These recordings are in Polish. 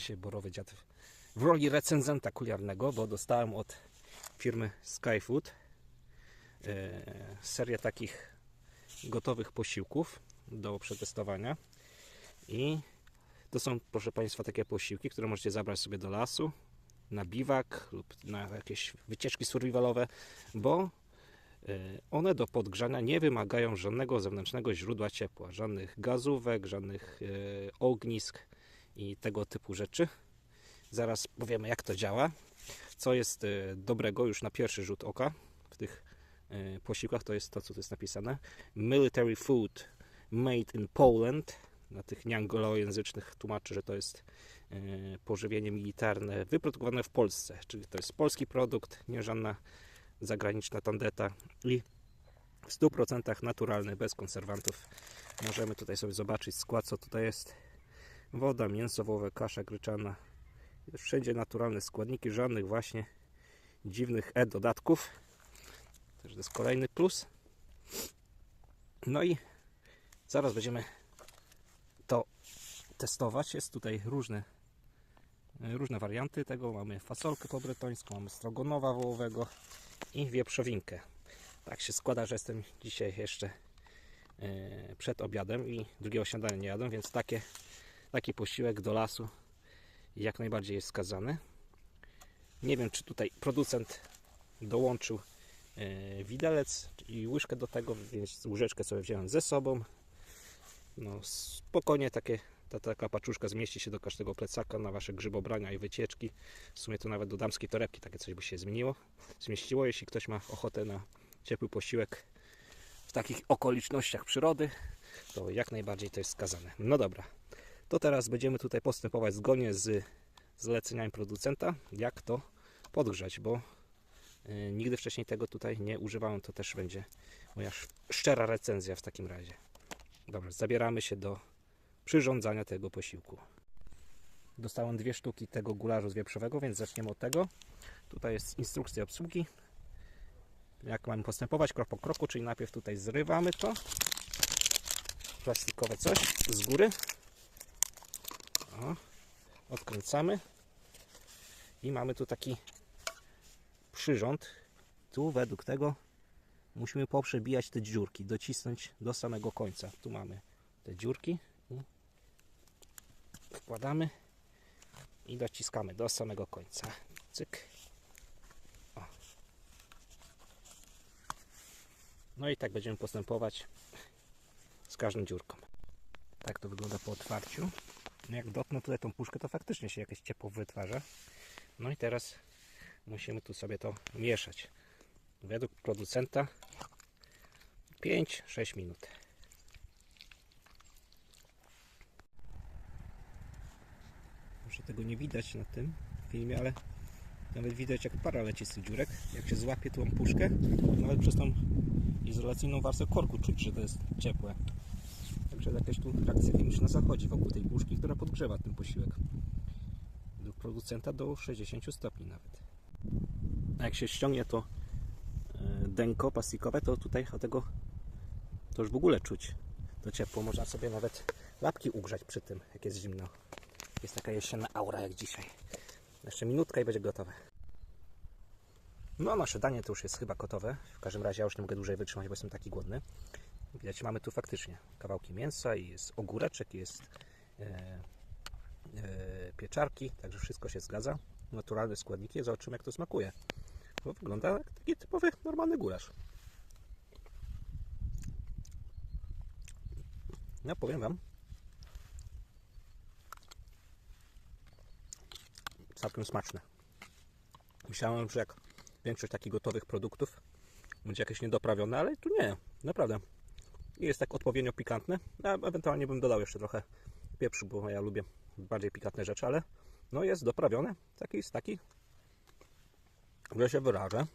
Dzisiaj Borowy Dziad w roli recenzenta kuliarnego, bo dostałem od firmy Skyfood e, serię takich gotowych posiłków do przetestowania. I to są, proszę Państwa, takie posiłki, które możecie zabrać sobie do lasu, na biwak lub na jakieś wycieczki survivalowe, bo e, one do podgrzania nie wymagają żadnego zewnętrznego źródła ciepła, żadnych gazówek, żadnych e, ognisk i tego typu rzeczy. Zaraz powiemy, jak to działa, co jest e, dobrego już na pierwszy rzut oka w tych e, posiłkach. To jest to, co tu jest napisane: Military food made in Poland. Na tych nieanglojęzycznych tłumaczy, że to jest e, pożywienie militarne wyprodukowane w Polsce, czyli to jest polski produkt, nie żadna zagraniczna tandeta i w 100% naturalny, bez konserwantów. Możemy tutaj sobie zobaczyć skład, co tutaj jest. Woda, mięso wołowe, kasza gryczana. Wszędzie naturalne składniki, żadnych właśnie dziwnych e-dodatków. Też to jest kolejny plus. No i zaraz będziemy to testować. Jest tutaj różne, różne warianty tego. Mamy fasolkę po bretońsku, mamy strogonowa wołowego i wieprzowinkę. Tak się składa, że jestem dzisiaj jeszcze e, przed obiadem i drugiego śniadania nie jadłem, więc takie, taki posiłek do lasu jak najbardziej jest skazany. Nie wiem, czy tutaj producent dołączył e, widelec i łyżkę do tego, więc łyżeczkę sobie wziąłem ze sobą. No, spokojnie takie, ta, taka paczuszka zmieści się do każdego plecaka na Wasze grzybobrania i wycieczki. W sumie to nawet do damskiej torebki takie coś by się zmieniło, zmieściło. Jeśli ktoś ma ochotę na ciepły posiłek w takich okolicznościach przyrody, to jak najbardziej to jest skazane. No dobra, to teraz będziemy tutaj postępować zgodnie z zaleceniami producenta, jak to podgrzać, bo y, nigdy wcześniej tego tutaj nie używałem. To też będzie moja sz- szczera recenzja w takim razie. Dobrze, zabieramy się do przyrządzania tego posiłku. Dostałem dwie sztuki tego gularzu z wieprzowego, więc zaczniemy od tego. Tutaj jest instrukcja obsługi. Jak mamy postępować krok po kroku, czyli najpierw tutaj zrywamy to. Plastikowe coś z góry. Odkręcamy. I mamy tu taki przyrząd. Tu według tego musimy poprzebijać te dziurki, docisnąć do samego końca. Tu mamy te dziurki. Wkładamy i dociskamy do samego końca. Cyk. O. No i tak będziemy postępować z każdą dziurką. Tak to wygląda po otwarciu. No jak dotknę tutaj tą puszkę, to faktycznie się jakieś ciepło wytwarza. No i teraz musimy tu sobie to mieszać. Według producenta 5-6 minut. Może tego nie widać na tym filmie, ale nawet widać jak para leci z tych dziurek. Jak się złapie tą puszkę, nawet przez tą izolacyjną warstwę korku czuć, że to jest ciepłe. Także jakaś tu reakcja chemiczna zachodzi wokół tej puszki, która podgrzewa ten posiłek. Według producenta do 60 stopni nawet. A jak się ściągnie to e, denko plastikowe, to tutaj o tego to już w ogóle czuć to ciepło. Można sobie nawet łapki ugrzać przy tym, jak jest zimno. Jest taka jesienna aura jak dzisiaj. Jeszcze minutka i będzie gotowe. No, nasze danie to już jest chyba gotowe. W każdym razie ja już nie mogę dłużej wytrzymać, bo jestem taki głodny. Widać, mamy tu faktycznie kawałki mięsa i jest ogóreczek, jest e, e, pieczarki, także wszystko się zgadza. Naturalne składniki, zobaczymy jak to smakuje. Bo wygląda jak taki typowy, normalny gulasz. No powiem Wam, całkiem smaczne. Myślałem, że jak większość takich gotowych produktów będzie jakieś niedoprawione, ale tu nie, naprawdę. I jest tak odpowiednio pikantne. Ewentualnie bym dodał jeszcze trochę pieprzu, bo ja lubię bardziej pikantne rzeczy, ale no jest doprawione. Taki jest taki, że się wyrażę.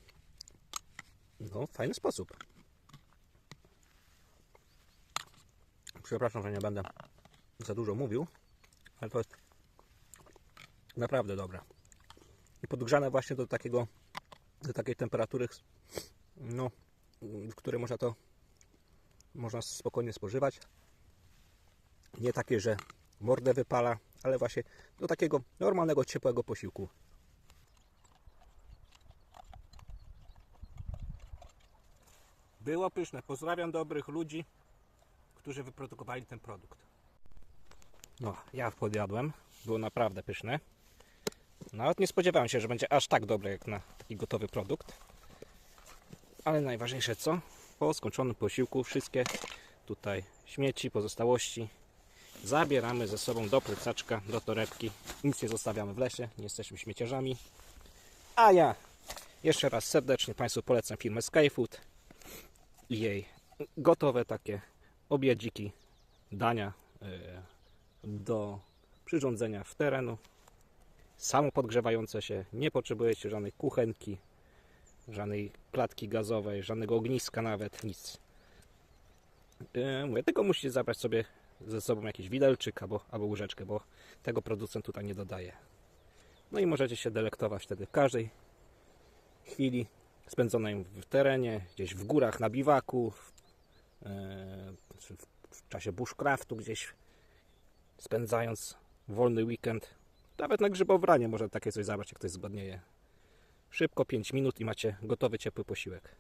No, fajny sposób. Przepraszam, że nie będę za dużo mówił, ale to jest naprawdę dobre. I podgrzane właśnie do takiego, do takiej temperatury, no, w której można to można spokojnie spożywać. Nie takie, że mordę wypala, ale właśnie do takiego normalnego, ciepłego posiłku. Było pyszne. Pozdrawiam dobrych ludzi, którzy wyprodukowali ten produkt. No, ja podjadłem. Było naprawdę pyszne. Nawet nie spodziewałem się, że będzie aż tak dobre jak na taki gotowy produkt. Ale najważniejsze co? Po skończonym posiłku wszystkie tutaj śmieci, pozostałości zabieramy ze sobą do plecaczka, do torebki. Nic nie zostawiamy w lesie, nie jesteśmy śmieciarzami. A ja jeszcze raz serdecznie Państwu polecam firmę Skyfood i jej gotowe takie obiadziki, dania e, do przyrządzenia w terenu. Samo podgrzewające się, nie potrzebujecie żadnej kuchenki, żadnej klatki gazowej, żadnego ogniska nawet, nic. Yy, mówię, tylko musicie zabrać sobie ze sobą jakiś widelczyk albo, albo łyżeczkę, bo tego producent tutaj nie dodaje. No i możecie się delektować wtedy w każdej chwili spędzonej w terenie, gdzieś w górach na biwaku, w, yy, czy w, czasie bushcraftu gdzieś spędzając wolny weekend. Nawet na grzybobranie może takie coś zabrać, jak ktoś zgodnieje. Szybko 5 minut i macie gotowy ciepły posiłek.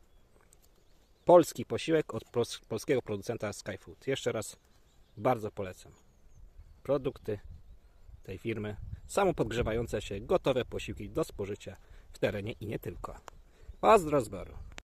Polski posiłek od polskiego producenta Skyfood. Jeszcze raz bardzo polecam. Produkty tej firmy, samo podgrzewające się, gotowe posiłki do spożycia w terenie i nie tylko. Pozdro z.